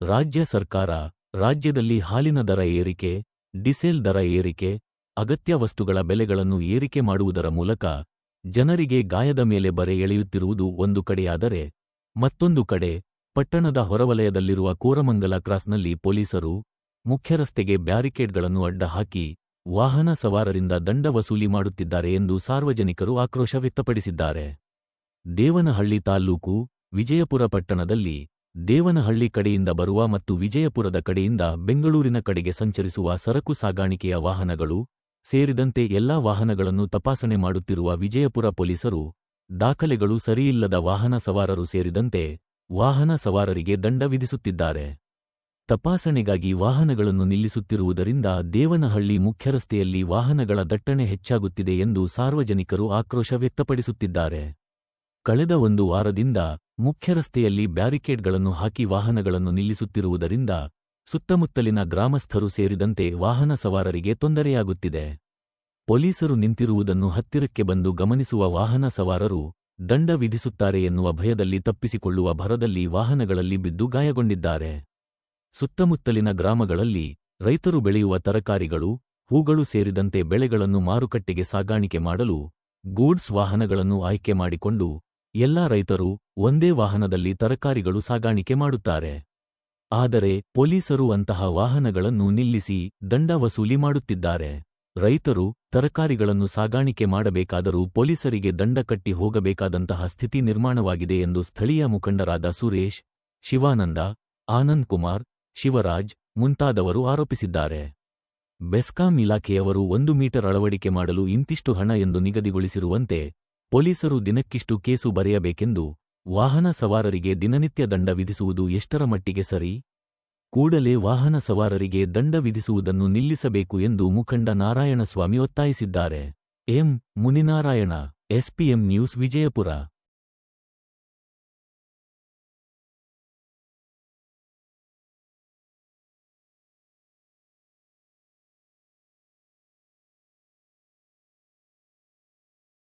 ರಾಜ್ಯ ಸರ್ಕಾರ ರಾಜ್ಯದಲ್ಲಿ ಹಾಲಿನ ದರ ಏರಿಕೆ, ಡಿಸೇಲ್ ದರ ಏರಿಕೆ, ಅಗತ್ಯ ವಸ್ತುಗಳ ಬೆಲೆಗಳನ್ನು ಏರಿಕೆ ಮಾಡುವುದರ ಮೂಲಕ ಜನರಿಗೆ ಗಾಯದ ಮೇಲೆ ಬರೆ ಎಳೆಯುತ್ತಿರುವುದು ಒಂದು ಕಡೆಯಾದರೆ ಮತ್ತೊಂದು ಕಡೆ ಪಟ್ಟಣದ ಹೊರವಲಯದಲ್ಲಿರುವ ಕೋರಮಂಗಲ ಕ್ರಾಸ್ನಲ್ಲಿ ಪೊಲೀಸರು ಮುಖ್ಯರಸ್ತೆಗೆ ಬ್ಯಾರಿಕೇಡ್ಗಳನ್ನು ಅಡ್ಡ ಹಾಕಿ ವಾಹನ ಸವಾರರಿಂದ ದಂಡ ವಸೂಲಿ ಮಾಡುತ್ತಿದ್ದಾರೆ ಎಂದು ಸಾರ್ವಜನಿಕರು ಆಕ್ರೋಶ ವ್ಯಕ್ತಪಡಿಸಿದ್ದಾರೆ. ದೇವನಹಳ್ಳಿ ತಾಲ್ಲೂಕು ವಿಜಯಪುರ ಪಟ್ಟಣದಲ್ಲಿ ದೇವನಹಳ್ಳಿ ಕಡೆಯಿಂದ ಬರುವ ಮತ್ತು ವಿಜಯಪುರದ ಕಡೆಯಿಂದ ಬೆಂಗಳೂರಿನ ಕಡೆಗೆ ಸಂಚರಿಸುವ ಸರಕು ಸಾಗಾಣಿಕೆಯ ವಾಹನಗಳು ಸೇರಿದಂತೆ ಎಲ್ಲಾ ವಾಹನಗಳನ್ನು ತಪಾಸಣೆ ಮಾಡುತ್ತಿರುವ ವಿಜಯಪುರ ಪೊಲೀಸರು ದಾಖಲೆಗಳು ಸರಿಯಿಲ್ಲದ ವಾಹನ ಸವಾರರು ಸೇರಿದಂತೆ ವಾಹನ ಸವಾರರಿಗೆ ದಂಡ ವಿಧಿಸುತ್ತಿದ್ದಾರೆ. ತಪಾಸಣೆಗಾಗಿ ವಾಹನಗಳನ್ನು ನಿಲ್ಲಿಸುತ್ತಿರುವುದರಿಂದ ದೇವನಹಳ್ಳಿ ಮುಖ್ಯರಸ್ತೆಯಲ್ಲಿ ವಾಹನಗಳ ದಟ್ಟಣೆ ಹೆಚ್ಚಾಗುತ್ತಿದೆ ಎಂದು ಸಾರ್ವಜನಿಕರು ಆಕ್ರೋಶ ವ್ಯಕ್ತಪಡಿಸುತ್ತಿದ್ದಾರೆ. ಕಳೆದ ಒಂದು ವಾರದಿಂದ ಮುಖ್ಯರಸ್ತೆಯಲ್ಲಿ ಬ್ಯಾರಿಕೇಡ್ಗಳನ್ನು ಹಾಕಿ ವಾಹನಗಳನ್ನು ನಿಲ್ಲಿಸುತ್ತಿರುವುದರಿಂದ ಸುತ್ತಮುತ್ತಲಿನ ಗ್ರಾಮಸ್ಥರು ಸೇರಿದಂತೆ ವಾಹನ ಸವಾರರಿಗೆ ತೊಂದರೆಯಾಗುತ್ತಿದೆ. ಪೊಲೀಸರು ನಿಂತಿರುವುದನ್ನು ಹತ್ತಿರಕ್ಕೆ ಬಂದು ಗಮನಿಸುವ ವಾಹನ ಸವಾರರು ದಂಡ ವಿಧಿಸುತ್ತಾರೆ ಎನ್ನುವ ಭಯದಲ್ಲಿ ತಪ್ಪಿಸಿಕೊಳ್ಳುವ ಭರದಲ್ಲಿ ವಾಹನಗಳಲ್ಲಿ ಬಿದ್ದು ಗಾಯಗೊಂಡಿದ್ದಾರೆ. ಸುತ್ತಮುತ್ತಲಿನ ಗ್ರಾಮಗಳಲ್ಲಿ ರೈತರು ಬೆಳೆಯುವ ತರಕಾರಿಗಳು, ಹೂಗಳು ಸೇರಿದಂತೆ ಬೆಳೆಗಳನ್ನು ಮಾರುಕಟ್ಟೆಗೆ ಸಾಗಾಣಿಕೆ ಮಾಡಲು ಗೂಡ್ಸ್ ವಾಹನಗಳನ್ನು ಆಯ್ಕೆ ಮಾಡಿಕೊಂಡು ಎಲ್ಲಾ ರೈತರು ಒಂದೇ ವಾಹನದಲ್ಲಿ ತರಕಾರಿಗಳು ಸಾಗಾಣಿಕೆ ಮಾಡುತ್ತಾರೆ. ಆದರೆ ಪೊಲೀಸರು ಅಂತಹ ವಾಹನಗಳನ್ನು ನಿಲ್ಲಿಸಿ ದಂಡ ವಸೂಲಿ ಮಾಡುತ್ತಿದ್ದಾರೆ. ರೈತರು ತರಕಾರಿಗಳನ್ನು ಸಾಗಾಣಿಕೆ ಮಾಡಬೇಕಾದರೂ ಪೊಲೀಸರಿಗೆ ದಂಡ ಕಟ್ಟಿ ಹೋಗಬೇಕಾದಂತಹ ಸ್ಥಿತಿ ನಿರ್ಮಾಣವಾಗಿದೆ ಎಂದು ಸ್ಥಳೀಯ ಮುಖಂಡರಾದ ಸುರೇಶ್, ಶಿವಾನಂದ, ಆನಂದ್ ಕುಮಾರ್, ಶಿವರಾಜ್ ಮುಂತಾದವರು ಆರೋಪಿಸಿದ್ದಾರೆ. ಬೆಸ್ಕಾಂ ಇಲಾಖೆಯವರು ಒಂದು ಮೀಟರ್ ಅಳವಡಿಕೆ ಮಾಡಲು ಇಂತಿಷ್ಟು ಹಣ ಎಂದು ನಿಗದಿಗೊಳಿಸಿರುವಂತೆ ಪೊಲೀಸರು ದಿನಕ್ಕಿಷ್ಟು ಕೇಸು ಬರೆಯಬೇಕೆಂದು ವಾಹನ ಸವಾರರಿಗೆ ದಿನನಿತ್ಯ ದಂಡ ವಿಧಿಸುವುದು ಎಷ್ಟರ ಮಟ್ಟಿಗೆ ಸರಿ? ಕೂಡಲೇ ವಾಹನ ಸವಾರರಿಗೆ ದಂಡ ವಿಧಿಸುವುದನ್ನು ನಿಲ್ಲಿಸಬೇಕು ಎಂದು ಮುಖಂಡ ನಾರಾಯಣಸ್ವಾಮಿ ಒತ್ತಾಯಿಸಿದ್ದಾರೆ. M. Muninarayan, SPM news Vijayapura.